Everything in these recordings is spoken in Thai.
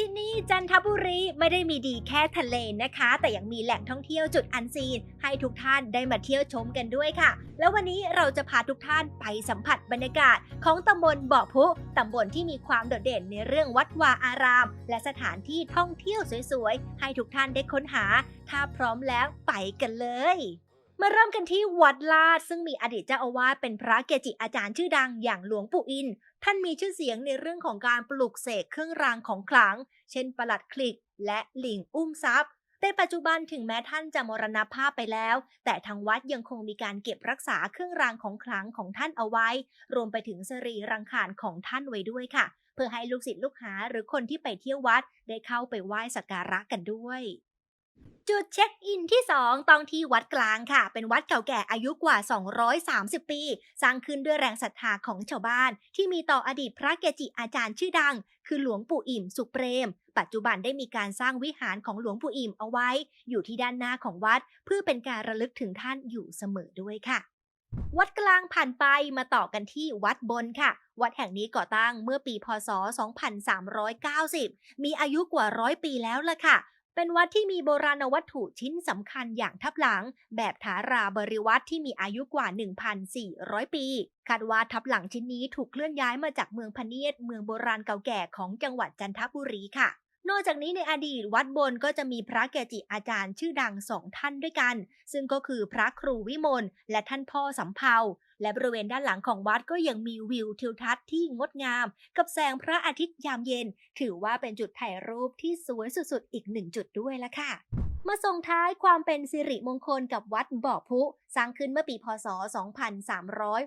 ที่นี่จันทบุรีไม่ได้มีดีแค่ทะเลนะคะ แต่ยังมีแหล่งท่องเที่ยวจุดอันซีน ให้ทุกท่านได้มาเที่ยวชมกันด้วยค่ะ แล้ววันนี้เราจะพาทุกท่านไปสัมผัสบรรยากาศ ของตำบลบ่อพุตำบลที่มีความโดดเด่นในเรื่องวัดวาอาราม และสถานที่ท่องเที่ยวสวยๆ ให้ทุกท่านได้ค้นหา ถ้าพร้อมแล้วไปกันเลย มาเริ่มกันที่วัดลาด ซึ่งมีอดีตเจ้าอาวาสเป็นพระเกจิอาจารย์ชื่อดังอย่างหลวงปู่อิน ท่านมีชื่อเสียงในเรื่องของการปลุกเสกเครื่องรางของขลัง เช่นประหลัดคลิก และหลิงอุ้มทรัพย์ในปัจจุบันถึงแม้ท่านจะมรณภาพไปแล้ว แต่ทางวัดยังคงมีการเก็บรักษาเครื่องรางของขลังของท่านเอาไว้ รวมไปถึงสรีรังขารของท่านไว้ด้วยค่ะ เพื่อให้ลูกศิษย์ลูกหาหรือคนที่ไปเที่ยววัดได้เข้าไปไหว้สักการะกันด้วย จุดเช็คอินที่ 2ต้องที่วัดกลางค่ะ เป็นวัดเก่าแก่อายุกว่า 230 ปี สร้างขึ้นด้วยแรงศรัทธาของชาวบ้าน ที่มีต่ออดีตพระเกจิอาจารย์ชื่อดัง คือหลวงปู่อิ่มสุเปรม ปัจจุบันได้มีการสร้างวิหารของหลวงปู่อิ่มเอาไว้ อยู่ที่ด้านหน้าของวัด เพื่อเป็นการระลึกถึงท่านอยู่เสมอด้วยค่ะวัดกลางผ่านไปมาต่อกันที่วัดบนค่ะ วัดแห่งนี้ก่อตั้งเมื่อปีพศ 2390 มีอายุกว่าร้อยปีแล้วล่ะค่ะ เป็นวัดที่มีโบราณวัตถุชิ้นสำคัญอย่างทับหลัง แบบถาราบริวัตที่มีอายุกว่า 1,400 ปี คาดว่าทับหลังชิ้นนี้ถูกเคลื่อนย้ายมาจากเมืองพเนียดเมืองโบราณเก่าแก่ของจังหวัดจันทบุรีค่ะ นอกจากนี้ในอดีตวัดบนก็จะมีพระเกจิอาจารย์ชื่อดังสองท่านด้วยกัน ซึ่งก็คือพระครูวิมลและท่านพ่อสำเภาและบริเวณด้านหลังของวัดก็ยังมีวิวทิวทัศน์ที่งดงาม กับแสงพระอาทิตย์ยามเย็น ถือว่าเป็นจุดถ่ายรูปที่สวยสุดๆ อีกหนึ่งจุดด้วยละค่ะ มาส่งท้ายความเป็นสิริมงคลกับวัดบ่อพุ สร้างขึ้นเมื่อปีพศ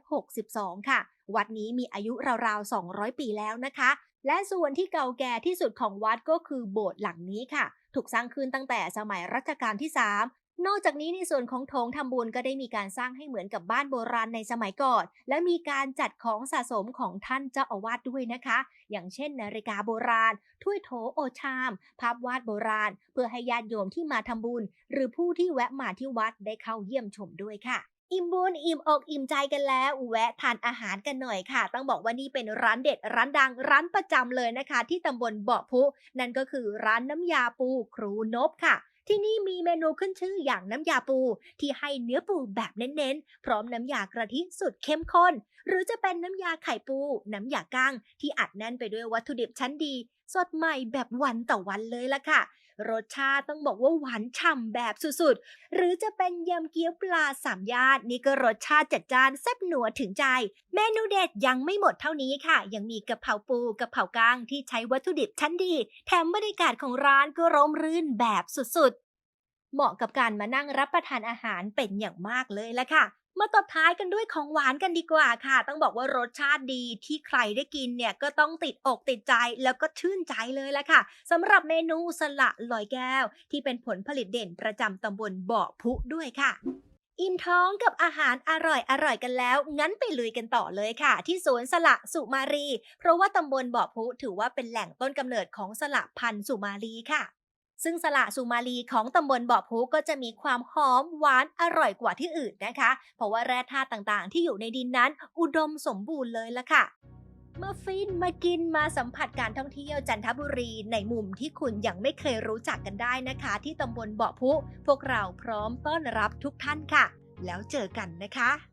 2362 ค่ะ วัดนี้มีอายุราวๆ 200 ปีแล้วนะคะ และส่วนที่เก่าแก่ที่สุดของวัดก็คือโบสถ์หลังนี้ค่ะ ถูกสร้างขึ้นตั้งแต่สมัยรัชกาลที่ 3 นอกจากนี้ในส่วนของโถงทำบุญก็ได้มีการสร้างให้เหมือนกับบ้านโบราณในสมัยก่อน และมีการจัดของสะสมของท่านเจ้าอาวาสด้วยนะคะ อย่างเช่น นาฬิกาโบราณ ถ้วยโถโอชาม ภาพวาดโบราณ เพื่อให้ญาติโยมที่มาทำบุญ หรือผู้ที่แวะมาที่วัดได้เข้าเยี่ยมชมด้วยค่ะ อิ่มบุญอิ่มอกอิ่มใจกันแล้วแวะทานอาหารกันหน่อยค่ะ ต้องบอกว่านี่เป็นร้านเด็ดร้านดังร้านประจำเลยนะคะ ที่ตำบลเบาะพุนั่นก็คือร้านน้ำยาปูครูนบค่ะที่นี่มีเมนูขึ้นชื่ออย่างน้ำยาปู ที่ให้เนื้อปูแบบเน้นๆ พร้อมน้ำยากระทิสุดเข้มข้น หรือจะเป็นน้ำยาไข่ปู น้ำยากั้งที่อัดแน่นไปด้วยวัตถุดิบชั้นดี สดใหม่แบบวันต่อวันเลยล่ะค่ะ รสชาติต้องบอกว่าหวานฉ่ำแบบสุดๆ หรือจะเป็นยำเกี๊ยวปลาสามญาตินี่ก็รสชาติจัดจ้านแซ่บหนัวถึงใจ เมนูเด็ดยังไม่หมดเท่านี้ค่ะ ยังมีกะเพราปูกะเพราก้างที่ใช้วัตถุดิบชั้นดี แถมบรรยากาศของร้านก็ร่มรื่นแบบสุดๆ เหมาะกับการมานั่งรับประทานอาหารเป็นอย่างมากเลยละค่ะ มาตบท้ายกันด้วยของหวานกันดีกว่าค่ะ ต้องบอกว่ารสชาติดีที่ใครได้กินเนี่ยก็ต้องติดอกติดใจแล้วก็ชื่นใจเลยละค่ะสำหรับเมนูสละลอยแก้ว ที่เป็นผลผลิตเด่นประจำตำบลบ่อพุด้วยค่ะอิ่มท้องกับอาหารอร่อยอร่อยกันแล้ว งั้นไปลุยกันต่อเลยค่ะ ที่สวนสละสุมารี เพราะว่าตำบลบ่อพุถือว่าเป็นแหล่งต้นกำเนิดของสละพันธุ์สุมาลีค่ะ ซึ่งสละสุมาลีของตำบลบ่อพุก็จะมีความหอมหวานอร่อยกว่าที่อื่นนะคะ เพราะว่าแร่ธาตุต่างๆ ที่อยู่ในดินนั้น อุดมสมบูรณ์เลยละค่ะมาฟินมากินมาสัมผัสการท่องเที่ยวจันทบุรีในมุมที่คุณยังไม่เคยรู้จักกันได้นะคะ ที่ตำบลบ่อพุ พวกเราพร้อมต้อนรับทุกท่านค่ะ แล้วเจอกันนะคะ